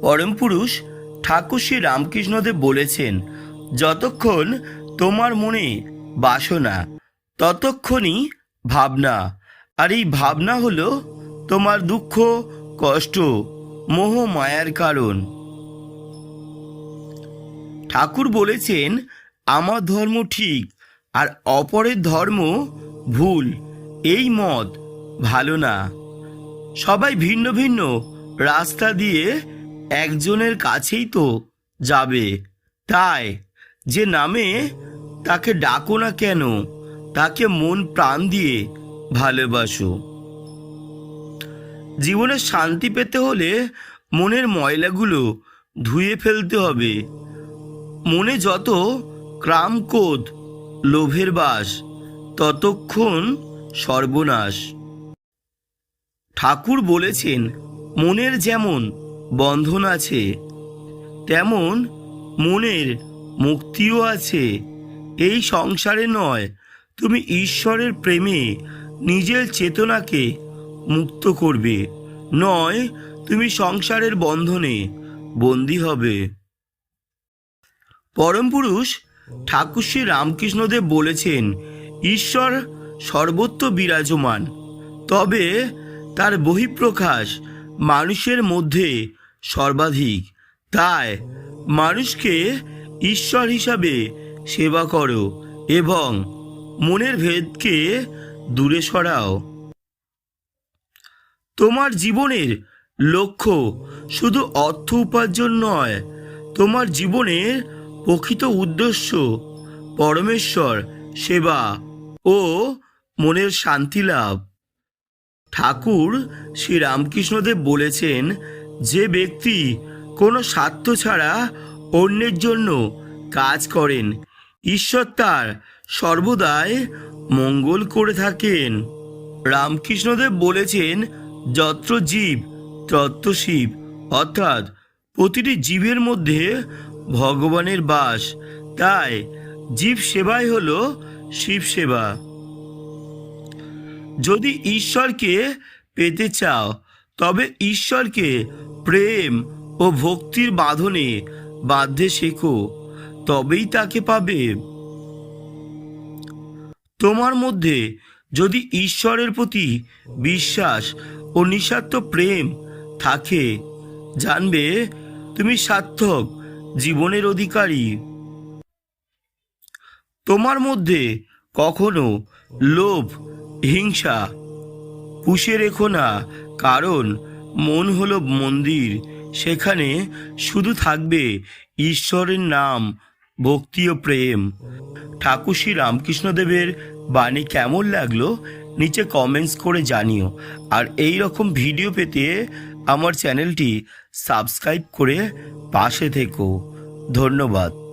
পরম পুরুষ ঠাকুর শ্রী রামকৃষ্ণদেব বলেছেন, যতক্ষণ তোমার মনে বাসনা, ততক্ষণই ভাবনা। আর এই ভাবনা হলো তোমার দুঃখ, কষ্ট, মোহ, মায়ার কারণ। ঠাকুর বলেছেন, আমার ধর্ম ঠিক, আর অপরের ধর্ম ভুল। এই মত ভালো না। সবাই ভিন্ন ভিন্ন রাস্তা দিয়ে একজনের কাছেই তো যাবে। তাই যে নামে তাকে ডাকো না কেন, তাকে মন প্রাণ দিয়ে ভালোবাসো। জীবনে শান্তি পেতে হলে মনের ময়লাগুলো ধুয়ে ফেলতে হবে। মনে যত ক্রামকোদ লোভের বাস, ততক্ষণ সর্বনাশ। ঠাকুর বলেছেন, মনের যেমন বন্ধন আছে, তেমন মনের মুক্তিও আছে। এই সংসারে নয়, তুমি ঈশ্বরের প্রেমে নিজের চেতনাকে মুক্ত করবে। নয়, তুমি সংসারের বন্ধনে বন্দী হবে। পরম পুরুষ ঠাকুর শ্রী রামকৃষ্ণদেব বলেছেন, ঈশ্বর সর্বত্র বিরাজমান, তবে তার বহিঃপ্রকাশ মানুষের মধ্যে সর্বাধিক। তাই মানুষকে ঈশ্বর হিসাবে সেবা করো এবং মনের ভেদকে দূরে সরাও। তোমার জীবনের লক্ষ্য শুধু অর্থ উপার্জন নয়, তোমার জীবনের প্রকৃত উদ্দেশ্য পরমেশ্বর সেবা ও মনের শান্তি লাভ। ঠাকুর শ্রী রামকৃষ্ণদেব বলেছেন, যে ব্যক্তি কোনো স্বার্থ ছাড়া অন্যের জন্য কাজ করেন, ঈশ্বর তার সর্বদাই মঙ্গল করে থাকেন। রামকৃষ্ণদেব বলেছেন, যত্র জীব তত্র শিব, অর্থাৎ প্রতিটি জীবের মধ্যে ভগবানের বাস। তাই জীব সেবাই হলো শিব সেবা। যদি ঈশ্বরকে পেতে চাও, তবে ঈশ্বরকে প্রেম ও ভক্তির বাঁধনে বাঁধতে শেখো, তবেই তাকে পাবে। তোমার মধ্যে যদি ঈশ্বরের প্রতি বিশ্বাস ও নিঃস্বার্থ প্রেম থাকে, জানবে তুমি সার্থক জীবনের অধিকারী। তোমার মধ্যে কখনো লোভ, হিংসা, পুষে রেখো না, কারণ মন হলো মন্দির। সেখানে শুধু থাকবে ঈশ্বরের নাম, ভক্তি ও প্রেম। ঠাকুর শ্রী রামকৃষ্ণদেবের বাণী কেমন লাগল, নিচে কমেন্টস করে জানিও। আর এই রকম ভিডিও পেতে আমার চ্যানেলটি সাবস্ক্রাইব করে পাশে থেকো। ধন্যবাদ।